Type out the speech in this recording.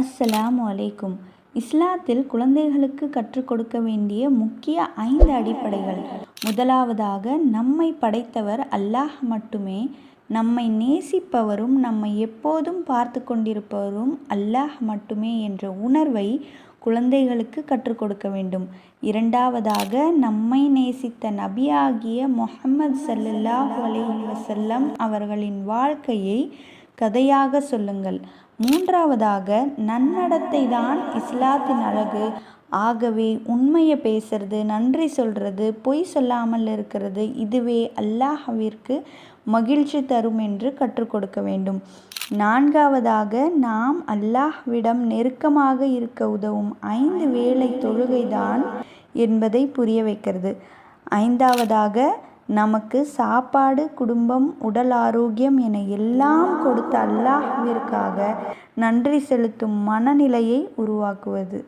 அஸ்ஸலாமு அலைக்கும். இஸ்லாத்தில் குழந்தைகளுக்கு கற்றுக் கொடுக்க வேண்டிய முக்கிய ஐந்து அடிப்படைகள். முதலாவதாக நம்மை படைத்தவர் அல்லாஹ் மட்டுமே நம்மை நேசிப்பவரும் நம்மை எப்போதும் பார்த்து கொண்டிருப்பவரும் அல்லாஹ் மட்டுமே என்ற உணர்வை குழந்தைகளுக்கு கற்றுக் கொடுக்க வேண்டும். இரண்டாவதாக நம்மை நேசித்த நபியாகிய முகமது ஸல்லல்லாஹு அலைஹி வசல்லம் அவர்களின் வாழ்க்கையை கதையாக சொல்லுங்கள். மூன்றாவதாக நன்னடத்தை தான் இஸ்லாத்தின் அழகு. ஆகவே உண்மையை பேசுறது நன்றி சொல்றது பொய் சொல்லாமல் இருக்கிறது இதுவே அல்லாஹவிற்கு மகிழ்ச்சி தரும் என்று கற்றுக் கொடுக்க வேண்டும். நான்காவதாக நாம் அல்லாஹ்விடம் நெருக்கமாக இருக்க உதவும் ஐந்து வேளை தொழுகைதான் என்பதை புரிய வைக்கிறது. ஐந்தாவதாக நமக்கு சாப்பாடு குடும்பம் உடல் ஆரோக்கியம் என எல்லாம் கொடுத்த அல்லாஹ்விற்காக நன்றி செலுத்தும் மனநிலையை உருவாக்குவது.